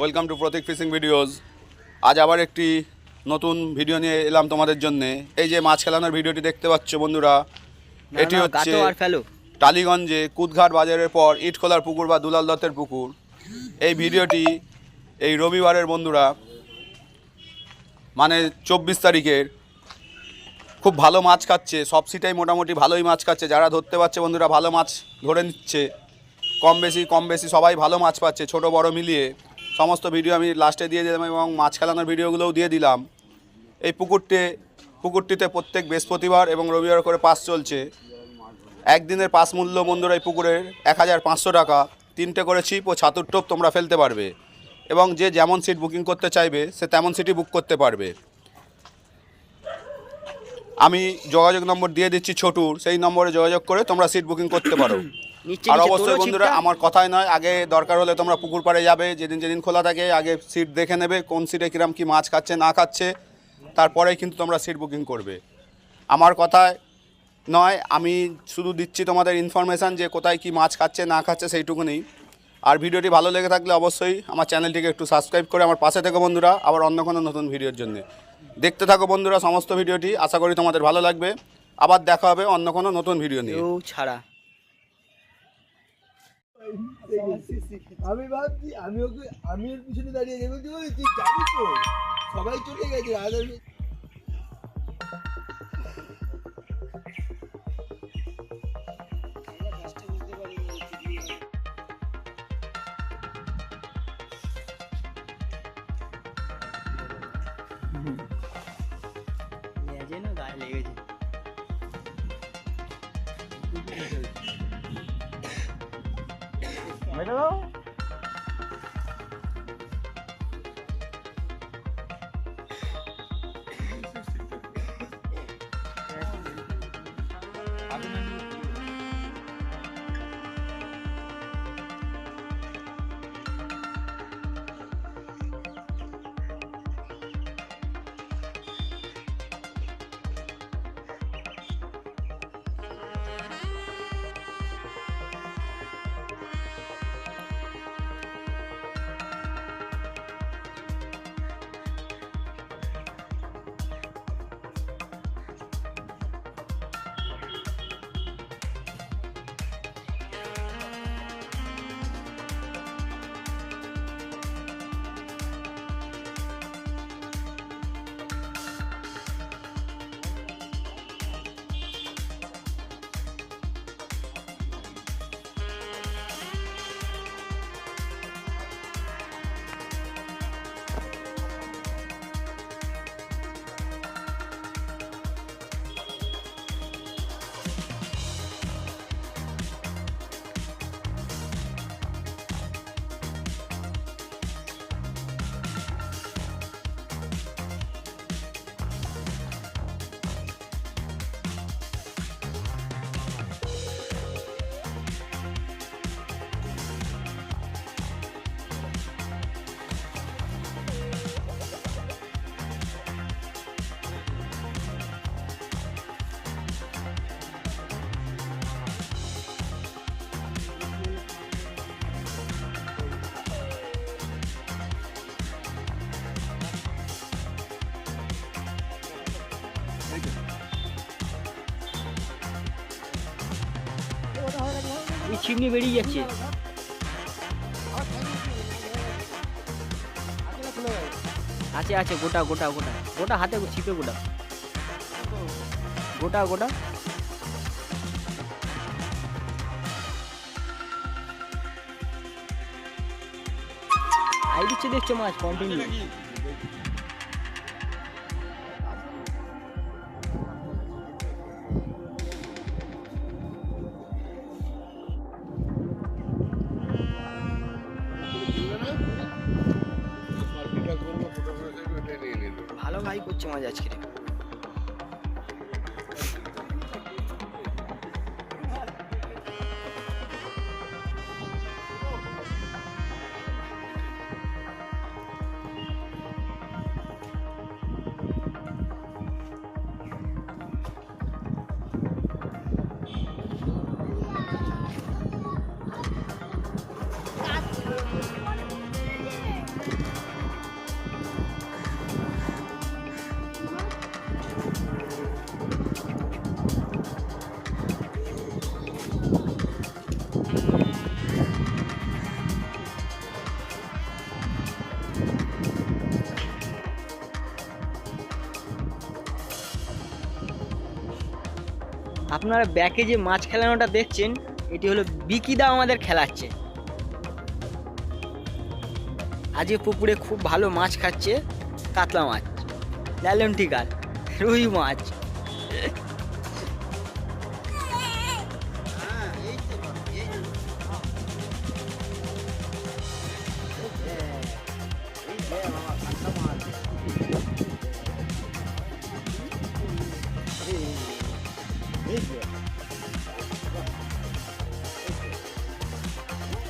Welcome to Pratik fishing videos আজ আবার একটি নতুন ভিডিও নিয়ে এলাম তোমাদের জন্যে। এই যে মাছ খেলানোর ভিডিওটি দেখতে পাচ্ছ বন্ধুরা এটি হচ্ছে টালিগঞ্জে কুদঘাট বাজারের পর ইটখোলার পুকুর বা দুলাল দত্তের পুকুর। এই ভিডিওটি এই রবিবারের বন্ধুরা মানে চব্বিশ তারিখের। খুব ভালো মাছ খাচ্ছে সব সিটাই মোটামুটি ভালোই মাছ খাচ্ছে। যারা ধরতে পারছে বন্ধুরা ভালো মাছ ধরে নিচ্ছে। কম বেশি কম বেশি সবাই ভালো মাছ পাচ্ছে, ছোট, বড় মিলিয়ে। সমস্ত ভিডিও আমি লাস্টে দিয়ে দিলাম এবং মাছ খেলানোর ভিডিওগুলোও দিয়ে দিলাম। এই পুকুরটি, পুকুরটিতে প্রত্যেক বৃহস্পতিবার এবং রবিবার করে পাস চলছে। একদিনের পাস মূল্য বন্ধুরা এই পুকুরের এক হাজার পাঁচশো টাকা। তিনটে করে ছিপ ও ছাতুর টোপ তোমরা ফেলতে পারবে। এবং যে যেমন সিট বুকিং করতে চাইবে, সে তেমন সিটই বুক করতে পারবে। আমি যোগাযোগ নম্বর দিয়ে দিচ্ছি ছোটুর, সেই নম্বরে যোগাযোগ করে তোমরা সিট বুকিং করতে পারো। আর অবশ্যই বন্ধুরা আমার কথাই নয় আগে দরকার হলে তোমরা পুকুর পাড়ে যাবে যেদিন যেদিন খোলা থাকে আগে সিট দেখে নেবে কোন সিটে কিরাম কি মাছ খাচ্ছে না খাচ্ছে তারপরেই কিন্তু তোমরা সিট বুকিং করবে। আমার কথায় নয় আমি শুধু দিচ্ছি তোমাদের ইনফরমেশান যে কোথায় কি মাছ খাচ্ছে না খাচ্ছে সেইটুকুনি আর ভিডিওটি ভালো লেগে থাকলে অবশ্যই আমার চ্যানেলটিকে একটু সাবস্ক্রাইব করে আমার পাশে থেকো বন্ধুরা আবার অন্য কোনো নতুন ভিডিওর জন্য। দেখতে থাকো বন্ধুরা সমস্ত ভিডিওটি আশা করি তোমাদের ভালো লাগবে। আবার দেখা হবে অন্য কোনো নতুন ভিডিও নিয়ে। ছাড়া। আমি ভাবছি, আমি ওকে, আমি ওর পিছনে দাঁড়িয়ে যাব তুই তুই যাবি তো, সবাই চলে গেছে আর আমি লেজে না গায়ে চিমনি বেরিয়ে যাচ্ছে। আছে আছে গোটা গোটা গোটা। গোটা হাতে ছিপে গোটা। গোটা গোটা। আই দিচ্ছে দেখছ মাছ কন্টিনিউ ভালো ভাই করছে মাছ আজকে। আপনারা ব্যাকে যে মাছ খেলানোটা দেখছেন, এটি হলো বিকিদা আমাদের খেলাচ্ছে। আজকে পুকুরে খুব ভালো মাছ খাচ্ছে, কাতলা মাছ ল্যালেন্টিকার রুই মাছ।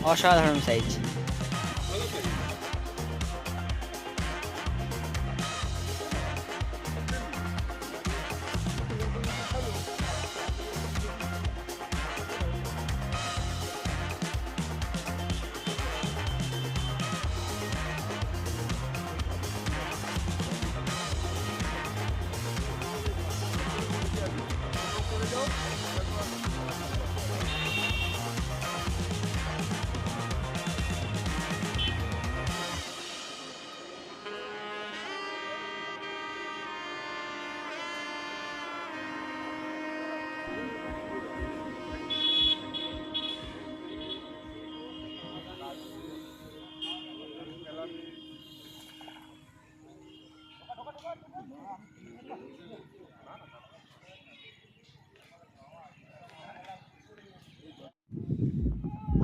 অসাধারণ সাইজ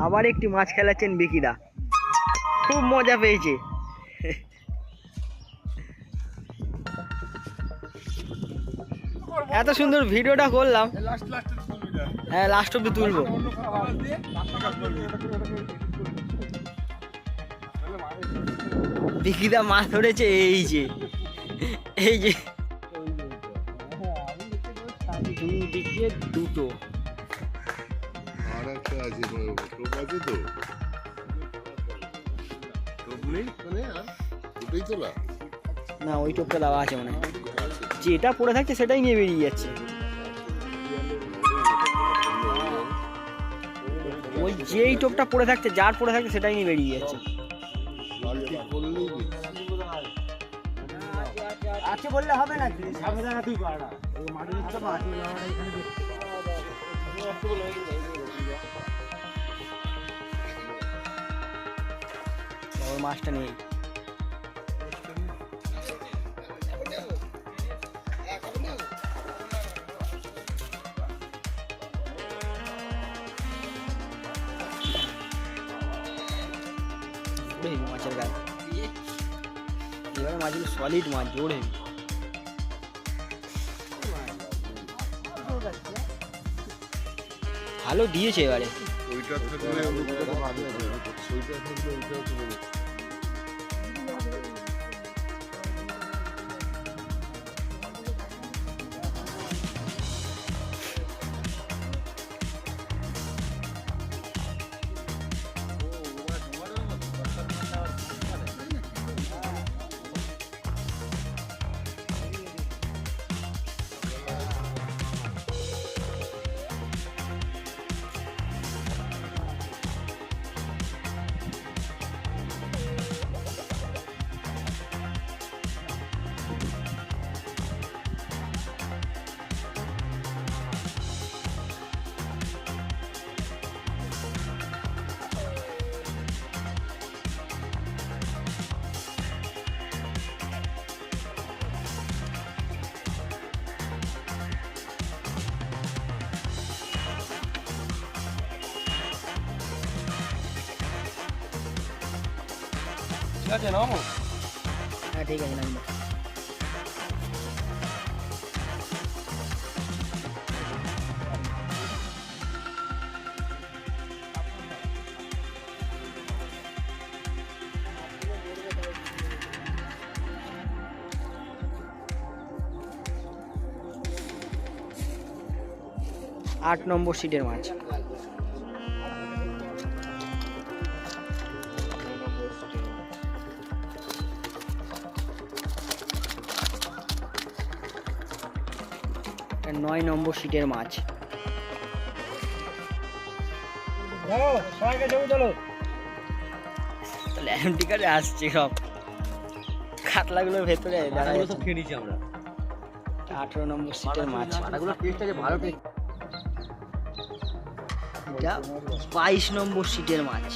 আবার একটি মাছ খেলাচ্ছেন বিকিদা খুব মজা পেয়েছে। এত সুন্দর ভিডিওটা করলাম। হ্যাঁ লাস্ট অব্দি তুলবো। বিকিদা মাছ ধরেছে এই যে। এই যে। দুটো। আছে তো না, ওই টোপটা দেওয়া আছে মনে যেটা পড়ে থাকছে সেটাই নিয়ে বেরিয়ে যাচ্ছে। ওই যেই টোপটা পড়ে থাকছে, যার পড়ে থাকছে সেটাই নিয়ে বেরিয়ে যাচ্ছে। আছে বললে হবে না সাবধানে তুই পারনা মাটি দিচ্ছে, মাটি ওই মাছটা নেই মাছের এবারে মাছগুলো সলিড মাছ, জোর হেভি ভালো দিয়েছে এবারে। ওইটা থাকলে ওইটা ভালো ওইটা থাকলে ওইটাও তুলে নিচ্ছি। হ্যাঁ ঠিক আছে নামবো আট নম্বর সিটের মাছ এটা নয় নম্বর সিটের মাছ। তাহলে আসছে সব। কাতলাগুলোর ভেতরে দেখা খেয়ে নিয়েছি আমরা। আঠারো নম্বর সিটের মাছ। আছে ভালো এটা বাইশ নম্বর সিটের মাছ।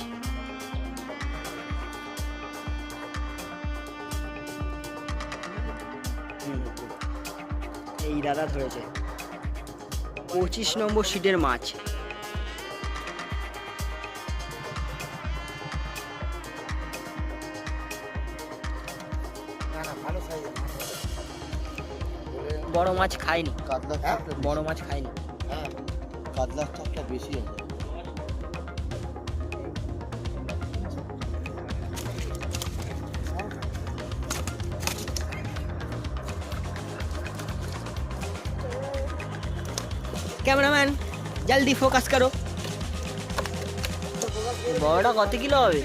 এই দাদা ধরেছে। পঁচিশ নম্বর সিটের মাছ। বড় মাছ খায়নি হ্যাঁ? বড় মাছ খায়নি কাতলা কাতলার চাপটা বেশি আছে ক্যামেরাম্যান জলদি ফোকাস করো। বড়টা কত কিলো হবে?